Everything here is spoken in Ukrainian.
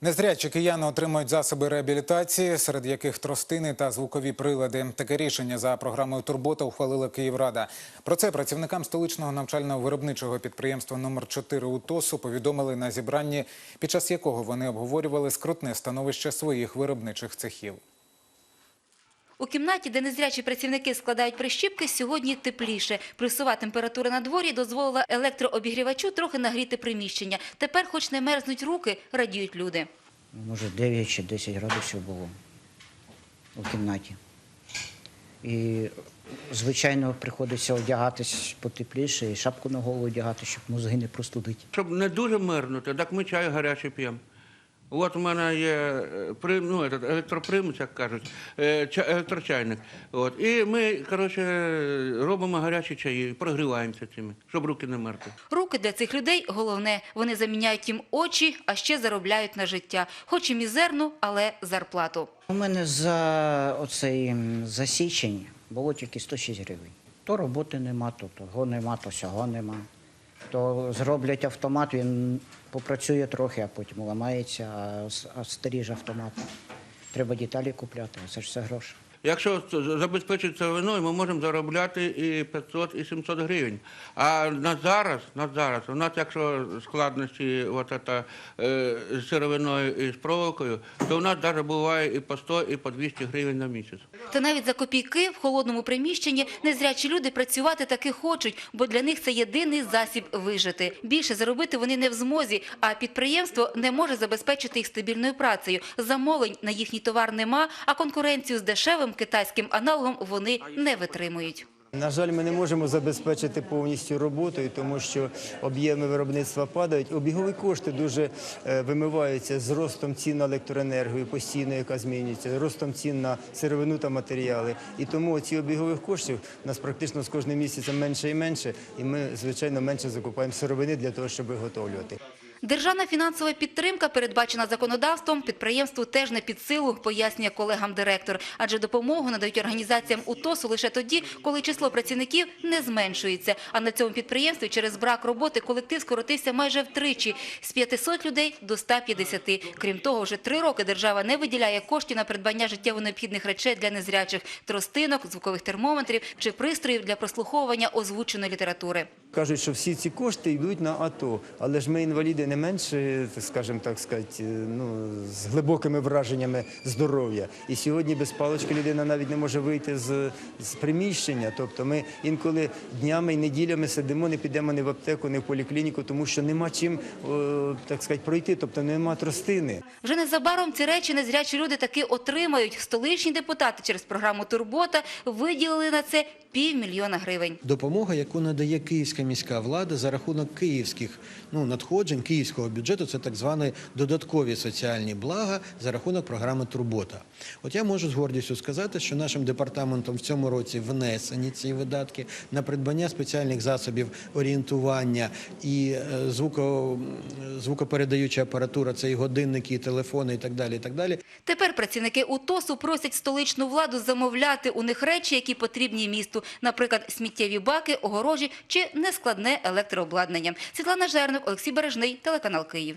Незрячі кияни отримують засоби реабілітації, серед яких тростини та звукові прилади. Таке рішення за програмою Турбота ухвалила Київрада. Про це працівникам столичного навчального виробничого підприємства номер 4 УТОСу повідомили на зібранні, під час якого вони обговорювали скрутне становище своїх виробничих цехів. У кімнаті, де незрячі працівники складають прищіпки, сьогодні тепліше. Плюсова температура на дворі дозволила електрообігрівачу трохи нагріти приміщення. Тепер, хоч не мерзнуть руки, радіють люди. Може, 9 чи 10 градусів було у кімнаті. І, звичайно, приходиться одягатись потепліше і шапку на голову одягати, щоб мозги не простудити. Щоб не дуже мерзнути, так ми чай гарячий п'ємо. От у мене є е, прим, ну, этот, електропримус, як кажуть, е, електрочайник. От. І ми, коротше, робимо гарячі чаї, прогріваємося цими, щоб руки не мерзли. Руки для цих людей головне. Вони заміняють їм очі, а ще заробляють на життя. Хоч і мізерну, але зарплату. У мене за оцей за січень було тільки 106 гривень. То роботи нема, то того нема, то сього нема. То зроблять автомат, він попрацює трохи, а потім ламається, а старі ж автомат. Треба деталі купляти, це ж все гроші. Якщо забезпечиться виною, ми можемо заробляти і 500, і 700 гривень. А на зараз, на зараз, у нас, якщо складності от это, е, з сировиною і з проволокою, то у нас навіть буває і по 100, і по 200 гривень на місяць. Та навіть за копійки в холодному приміщенні незрячі люди працювати таки хочуть, бо для них це єдиний засіб вижити. Більше заробити вони не в змозі, а підприємство не може забезпечити їх стабільною працею. Замовлень на їхній товар нема, а конкуренцію з дешевим китайським аналогом вони не витримують. На жаль, ми не можемо забезпечити повністю роботою, тому що об'єми виробництва падають. Обігові кошти дуже е, вимиваються з ростом цін на електроенергію, постійно, яка змінюється, з ростом цін на сировину та матеріали. І тому ці обігових коштів у нас практично з кожним місяцем менше і менше, і ми, звичайно, менше закупаємо сировини для того, щоб виготовлювати. Державна фінансова підтримка, передбачена законодавством, підприємству теж не під силу, пояснює колегам директор. Адже допомогу надають організаціям УТОСу лише тоді, коли число працівників не зменшується. А на цьому підприємстві через брак роботи колектив скоротився майже втричі – з 500 людей до 150. Крім того, вже три роки держава не виділяє коштів на придбання життєво необхідних речей для незрячих – тростинок, звукових термометрів чи пристроїв для прослуховування озвученої літератури. Кажуть, що всі ці кошти йдуть на АТО, але ж ми інваліди не менше, скажімо так сказати, ну, з глибокими враженнями здоров'я. І сьогодні без палички людина навіть не може вийти з, з приміщення. Тобто ми інколи днями і неділями сидимо, не підемо ні в аптеку, ні в поліклініку, тому що нема чим, о, так сказати, пройти, тобто нема тростини. Вже незабаром ці речі незрячі люди таки отримають. Столичні депутати через програму «Турбота» виділили на це півмільйона гривень. допомога, яку надає київська міська влада за рахунок київських ну, надходжень київського бюджету, це так звані додаткові соціальні блага за рахунок програми Турбота. От я можу з гордістю сказати, що нашим департаментом в цьому році внесені ці видатки на придбання спеціальних засобів орієнтування і е, звуко, звукопередаюча апаратура, це і годинники, і телефони, і так далі. І так далі. Тепер працівники УТОСу просять столичну владу замовляти у них речі, які потрібні місту. Наприклад, сміттєві баки, огорожі чи нескладне електрообладнання. Світлана Жерник, Олексій Бережний, телеканал Київ.